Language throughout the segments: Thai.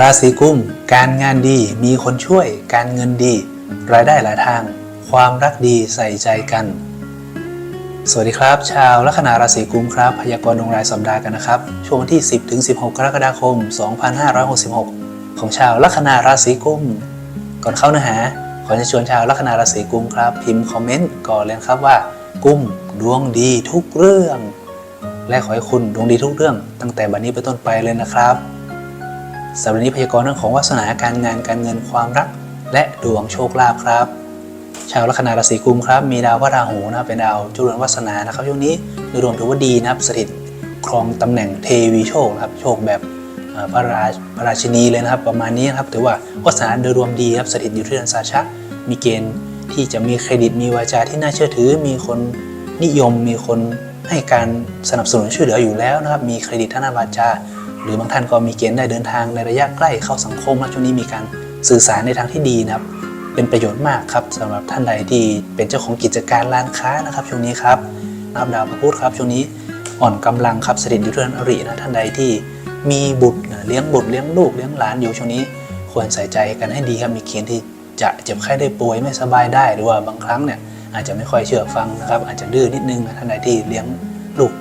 ราศีกุม การงานดี มีคนช่วย การเงินดี รายได้หลายทาง ความรักดีใส่ใจกัน สวัสดีครับ ชาวลัคนาราศีกุมครับ พยากรณ์ดวงรายสัปดาห์กันนะครับ ช่วงที่ 10ถึง16 กรกฎาคม 2566 ของชาวลัคนาราศีกุม ก่อนเข้าเนื้อหา ขอจะชวนชาวลัคนาราศีกุมครับ พิมพ์คอมเมนต์ก่อนเลยครับว่า กุมดวงดีทุกเรื่อง และขอให้คุณดวงดีทุกเรื่อง ตั้งแต่บัดนี้เป็นต้นไปเลยนะครับ สัปดาห์นี้พยากรณ์เรื่องของวาสนาการงานการเงินความรัก และดวงโชคลาภครับ ชาวลัคนาราศีกุมครับ มีดาวพระราหูนะครับเป็นดาวจุลวัสนานะครับช่วงนี้โดยรวมถือว่าดีนะครับสถิตครองตำแหน่งเทวีโชคครับโชคแบบพระราพระราชินีเลยนะครับ ประมาณนี้ครับถือว่าวาสนาโดยรวมดีครับสถิตอยู่ที่เรือนสาชะมีเกณฑ์ที่จะมีเครดิตมีวาจาที่น่าเชื่อถือ มีคนนิยมมีคนให้การสนับสนุนช่วยเหลืออยู่แล้วนะครับ มีเครดิตทางด้านวาจา หรือบางท่านก็มีเกณฑ์ได้เดินทางในระยะใกล้เข้าสังคมนะช่วงนี้มีการสื่อสารในทางที่ดีนะครับ เป็นประโยชน์มากครับสำหรับท่านใดที่เป็นเจ้าของกิจการร้านค้านะครับช่วงนี้ครับนะครับดาวพระพุธครับช่วงนี้อ่อนกำลังครับสถิตอยู่ที่เรือนอรินะท่านใดที่มีบุตรเลี้ยงบุตรเลี้ยงลูกเลี้ยงหลานอยู่ช่วงนี้ ควรใส่ใจกันให้ดีครับมีเกณฑ์ที่จะเจ็บไข้ได้ป่วยไม่สบายได้หรือว่าบางครั้งเนี่ยอาจจะไม่ค่อยเชื่อฟังนะครับ อาจจะดื้อนิดนึงนะท่านใดที่เลี้ยงลูก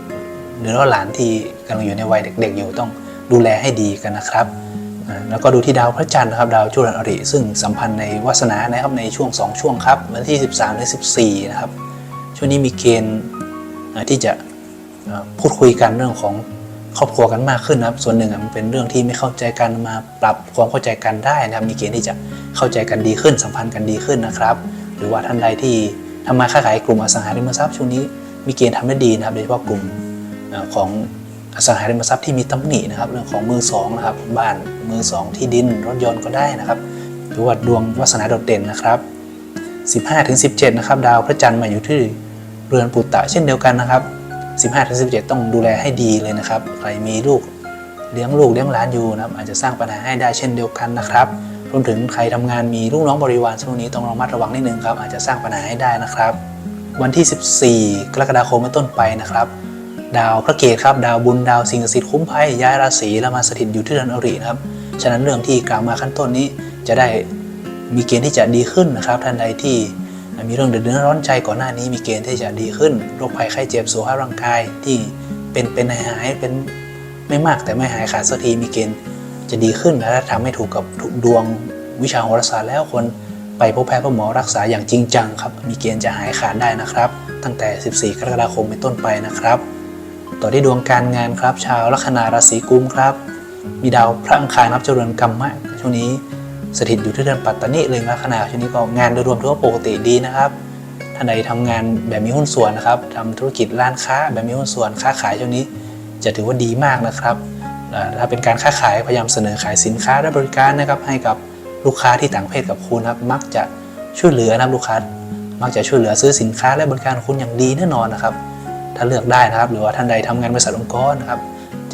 หรือว่าหลานที่กำลังอยู่ในวัยเด็ก ๆ อยู่ต้อง ดูแลให้ดีกันนะครับ แล้วก็ดูที่ดาวพระจันทร์นะครับ ดาวจุลอริ ซึ่งสัมพันธ์ในวาสนานะครับในช่วง 2 ช่วงครับ วันที่ 13และ14 นะครับ ช่วงนี้มีเกณฑ์ที่จะพูดคุยกันเรื่องของครอบครัวกันมากขึ้นนะครับ ส่วนหนึ่งอะมันเป็นเรื่องที่ไม่เข้าใจกันมาปรับความเข้าใจกันได้นะครับ มีเกณฑ์ที่จะเข้าใจกันดีขึ้น สัมพันธ์กันดีขึ้นนะครับ หรือว่าท่านใดที่ทำมาค้าขายกลุ่มอสังหาริมทรัพย์ช่วงนี้มีเกณฑ์ทำได้ดีนะครับ โดยเฉพาะกลุ่มของ อสังหาริมทรัพย์ที่มีตำหนินะครับเรื่องของมือสองนะครับบ้านมือสองที่ดินรถยนต์ก็ได้นะครับหรือว่าดวงวาสนาโดดเด่นนะครับ 15ถึง17 นะครับ ดาวพระจันทร์มาอยู่ที่เรือนปุตตะเช่นเดียวกันนะครับ 15ถึง17 ต้องดูแลให้ดีเลยนะครับ ใครมีลูกเลี้ยงลูกเลี้ยงหลานอยู่นะครับ อาจจะสร้างปัญหาให้ได้เช่นเดียวกันนะครับรวมถึงใครทำงานมีลูกน้องบริวารช่วงนี้ต้องระมัดระวังนิดนึงครับอาจจะสร้างปัญหาให้ได้นะครับ วันที่ 14 กรกฎาคมเป็นต้นไปนะครับ ดาวพระเกตครับดาวบุญดาวสิ่งศักดิ์สิทธิ์คุ้มภัยย้ายราศีแล้วมาสถิตอยู่ที่เรือนอริครับฉะนั้นเรื่องที่กล่าวมาขั้นต้นนี้จะได้มีเกณฑ์ที่จะดีขึ้นนะครับท่านใดที่มีเรื่องเดือดร้อนใจก่อนหน้านี้มีเกณฑ์ที่จะดีขึ้นโรคภัยไข้เจ็บสุขภาพร่างกายที่เป็นเป็นหายเป็นไม่มากแต่ไม่หายขาดสักทีมีเกณฑ์จะดีขึ้นและถ้าทำให้ถูกกับดวงวิชาโหราศาสตร์แล้วควรไปพบแพทย์พบหมอรักษาอย่างจริงจังครับมีเกณฑ์จะหายขาดได้นะครับ ตั้งแต่ 14 กรกฎาคมเป็นต้นไปนะครับ ต่อที่ดวงการงานครับชาวลัคนาราศีกุมครับ มีดาวพระอังคารนับเจริญกรรมะช่วงนี้สถิตอยู่ที่เดือนปัตตานีเลยลัคนาช่วงนี้ก็งานโดยรวมถือว่าปกติดีนะครับท่านใดทำงานแบบมีหุ้นส่วนนะครับทำธุรกิจร้านค้าแบบมีหุ้นส่วนค้าขายช่วงนี้ จะถือว่าดีมากนะครับถ้าเป็นการค้าขายพยายามเสนอขายสินค้าและบริการนะครับให้กับลูกค้าที่ต่างเพศกับคุณครับ มักจะช่วยเหลือนะครับลูกค้า มักจะช่วยเหลือซื้อสินค้าและบริการคุณอย่างดีแน่นอนนะครับ ถ้าเลือกได้นะครับ หรือว่าท่านใดทำงานบริษัทองค์กรนะครับ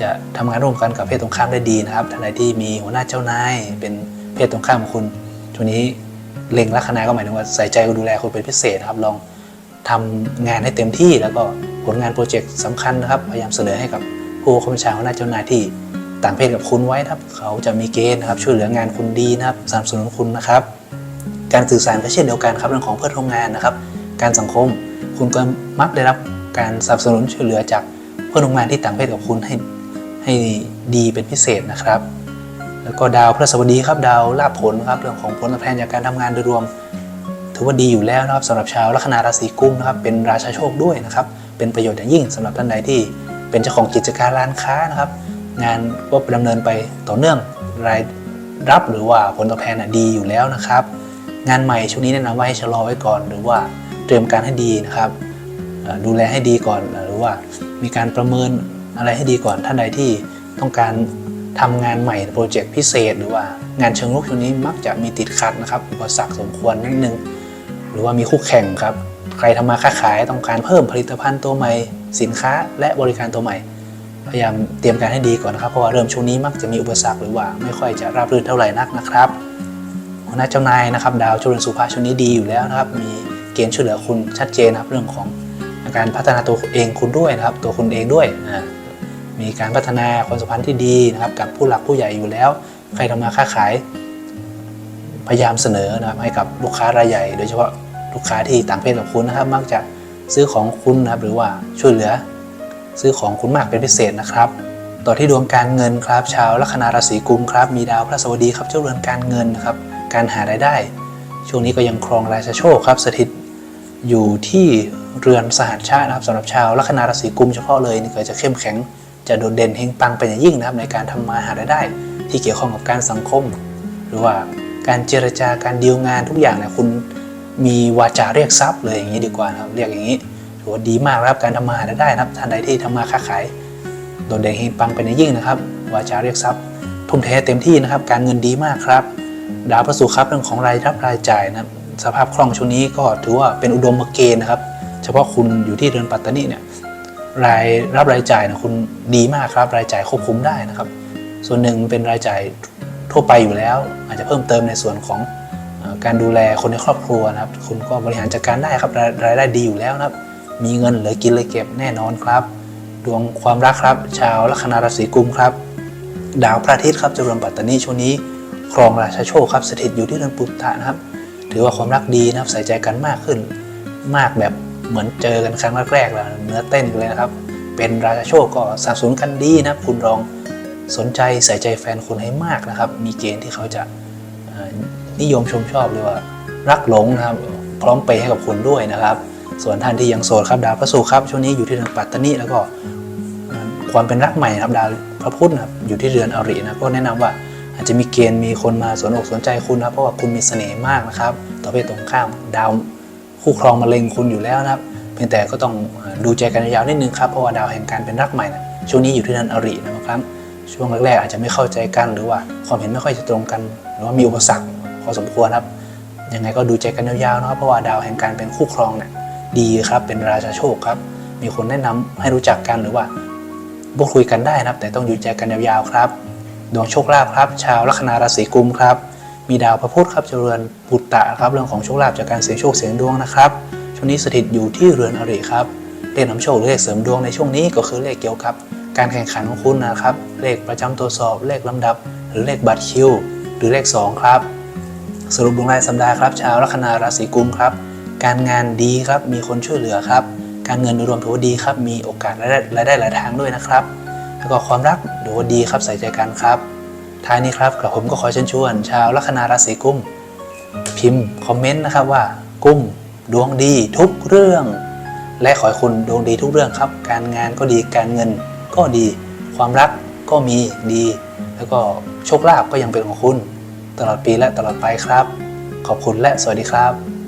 จะทำงานร่วมกันกับเพศตรงข้ามได้ดีนะครับ ท่านใดที่มีหัวหน้าเจ้านายเป็นเพศตรงข้ามของคุณช่วงนี้เล็งลัคนาก็หมายถึงว่าใส่ใจดูแลคุณเป็นพิเศษนะครับ ลองทำงานให้เต็มที่แล้วก็ผลงานโปรเจกต์สำคัญนะครับ พยายามเสนอให้กับผู้คับบัญชาหัวหน้าเจ้านายที่ต่างเพศกับคุณไว้นะครับ เขาจะมีเกณฑ์นะครับ ช่วยเหลืองานคุณดีนะครับสนับสนุนคุณนะครับ การสื่อสารก็เช่นเดียวกันครับเรื่องของเพื่อนร่วมงานนะครับ การสังคมคุณก็มักได้รับ การสนับสนุนช่วยเหลือจากเพื่อนร่วมงานที่ต่างเพศกับคุณให้ให้ดีเป็นพิเศษนะครับ แล้วก็ดาวพฤหัสดีครับดาวลาภผลครับเรื่องของผลตอบแทนจากการทำงานโดยรวม ถือว่าดีอยู่แล้วนะครับสำหรับชาวลัคนาราศีกุมนะครับเป็นราชาโชคด้วยนะครับ เป็นประโยชน์อย่างยิ่งสำหรับท่านใดที่เป็นเจ้าของกิจการร้านค้านะครับ งานก็ดำเนินไปต่อเนื่องรายรับหรือว่าผลตอบแทนดีอยู่แล้วนะครับ งานใหม่ช่วงนี้แนะนำว่าให้ชะลอไว้ก่อน หรือว่าเตรียมการให้ดีนะครับ ดูแลให้ดีก่อนหรือว่ามีการประเมินอะไรให้ดีก่อนท่านใดที่ต้องการทำงานใหม่โปรเจกต์พิเศษ หรือว่างานเชิงรุกช่วงนี้มักจะมีติดขัดนะครับอุปสรรคสมควรนิดนึง หรือว่ามีคู่แข่งครับ ใครทำมาค้าขายต้องการเพิ่มผลิตภัณฑ์ตัวใหม่ สินค้า และบริการตัวใหม่ พยายามเตรียมการให้ดีก่อนนะครับเพราะว่าเริ่มช่วงนี้มักจะมีอุปสรรคหรือว่าไม่ค่อยจะราบรื่นเท่าไหร่นักนะครับหัวหน้าเจ้านายนะครับ ดาวจุลสุภาช่วงนี้ดีอยู่แล้วนะครับ มีเกณฑ์ช่วยเหลือคุณชัดเจนนะครับเรื่องของ การพัฒนาตัวเองคุณด้วยนะครับ ตัวคุณเองด้วยมีการพัฒนาความสัมพันธ์ที่ดีนะครับ กับผู้หลักผู้ใหญ่อยู่แล้ว ใครทำมาค้าขาย พยายามเสนอนะครับให้กับลูกค้ารายใหญ่ โดยเฉพาะลูกค้าที่ต่างเพศกับคุณนะครับ มักจะซื้อของคุณนะครับ หรือว่าช่วยเหลือ ซื้อของคุณมากเป็นพิเศษนะครับต่อที่ดวงการเงินครับชาวลัคนาราศีกุมครับ มีดาวพระสวัสดีครับเจ้าเรือนการเงินนะครับ การหารายได้ ช่วงนี้ก็ยังครองราชโชคครับสถิต อยู่ที่เรือนสหัสชาตินะครับสำหรับชาวลัคนาราศีกุมเฉพาะเลยนี่ก็จะเข้มแข็ง จะโดดเด่นเฮงปังเป็นอย่างยิ่งนะครับในการทำมาหารายได้ ที่เกี่ยวข้องกับการสังคม หรือว่าการเจรจาการดีลงานทุกอย่างเนี่ยคุณมีวาจาเรียกทรัพย์เลยอย่างนี้ดีกว่านะครับเรียกอย่างนี้ถือว่าดีมากนะครับการทำมาหารายได้นะครับท่านใดที่ทำมาค้าขายโดดเด่นเฮงปังเป็นอย่างยิ่งนะครับวาจาเรียกทรัพย์ทุ่มเทเต็มที่นะครับ การเงินดีมากครับ ดาวพระศุกร์ครับเรื่องของรายรับรายจ่ายนะครับ สภาพคล่องช่วงนี้ก็ถือว่าเป็นอุดมเกณฑ์นะครับ เฉพาะคุณอยู่ที่เรือนปัตตานีเนี่ยรายรับรายจ่ายนะคุณดีมากครับรายจ่ายควบคุมได้นะครับ ส่วนหนึ่งเป็นรายจ่ายทั่วไปอยู่แล้ว อาจจะเพิ่มเติมในส่วนของการดูแลคนในครอบครัวนะครับ คุณก็บริหารจัดการได้ครับรายได้ดีอยู่แล้วนะครับ มีเงินเหลือกินเลยเก็บแน่นอนครับดวงความรักครับ ชาวลัคนาราศีกุมครับดาวพระอาทิตย์ครับจะรวมปัตตานีช่วงนี้ครองราชาโชคครับสถิตอยู่ที่เรือนปุตตะนะครับ ถือว่าความรักดีนะครับ ใส่ใจกันมากขึ้น มากแบบเหมือนเจอกันครั้งแรกๆแล้วเนื้อเต้นเลยนะครับ เป็นราชาโชคก็สับสนกันดีนะครับคุณลองสนใจใส่ใจแฟนคุณให้มากนะครับ มีเกณฑ์ที่เขาจะนิยมชมชอบหรือว่ารักหลงนะครับ พร้อมเปให้กับคุณด้วยนะครับ ส่วนท่านที่ยังโสดครับดาวพระศุกร์ครับช่วงนี้อยู่ที่เรือนปัตตานีแล้วก็ความเป็นรักใหม่นะครับดาวพระพุธนะครับอยู่ที่เรือนอรินะก็แนะนำว่า อาจจะมีเกณฑ์มีคนมาสนอกสนใจคุณนะครับเพราะว่าคุณมีเสน่ห์มากนะครับ ต่อไปตรงข้ามดาวคู่ครองมาเล็งคุณอยู่แล้วนะครับเพียงแต่ก็ต้องดูใจกันยาวๆนิดนึงครับเพราะว่าดาวแห่งการเป็นรักใหม่นะช่วงนี้อยู่ที่เรือนอรินะครับช่วงแรกๆอาจจะไม่เข้าใจกันหรือว่าความเห็นไม่ค่อยจะตรงกัน หรือว่ามีอุปสรรคพอสมควรครับยังไงก็ดูใจกันยาวๆนะครับเพราะว่าดาวแห่งการเป็นคู่ครองเนี่ยดีครับเป็นราชาโชคครับ มีคนแนะนำให้รู้จักกันหรือว่าพูดคุยกันได้นะครับ แต่ต้องอยู่ใจกันยาวๆครับ ดวงโชคลาภครับ ชาวลัคนาราศีกุมครับ มีดาวพระพุธครับเจริญปุตตะครับเรื่องของโชคลาภจากการเสี่ยงโชคเสี่ยงดวงนะครับช่วงนี้สถิตอยู่ที่เรือนอริครับเลขนำโชคหรือเลขเสริมดวงในช่วงนี้ก็คือเลขเกี่ยวกับ การแข่งขันของคุณนะครับ เลขประจำตัวสอบเลขลำดับ หรือเลขบัตรคิว หรือเลข 2 ครับ สรุปดวงรายสัปดาห์ครับชาวลัคนาราศีกุมครับ การงานดีครับมีคนช่วยเหลือครับ การเงินโดยรวมถือว่าดีครับมีโอกาสรายได้รายได้หลายทางด้วยนะครับ แล้วก็ความรักถือว่าดีครับใส่ใจกันครับ ท้ายนี้ครับกระผมก็ขอเชิญชวน ชาวลัคนาราศีกุมพิมพ์คอมเมนต์นะครับว่า กุ้มดวงดีทุกเรื่อง และขอให้คุณดวงดีทุกเรื่องครับ การงานก็ดีการเงินก็ดี ความรักก็มีดี แล้วก็โชคลาภก็ยังเป็นของคุณ ตลอดปีและตลอดไปครับ ขอบคุณและสวัสดีครับ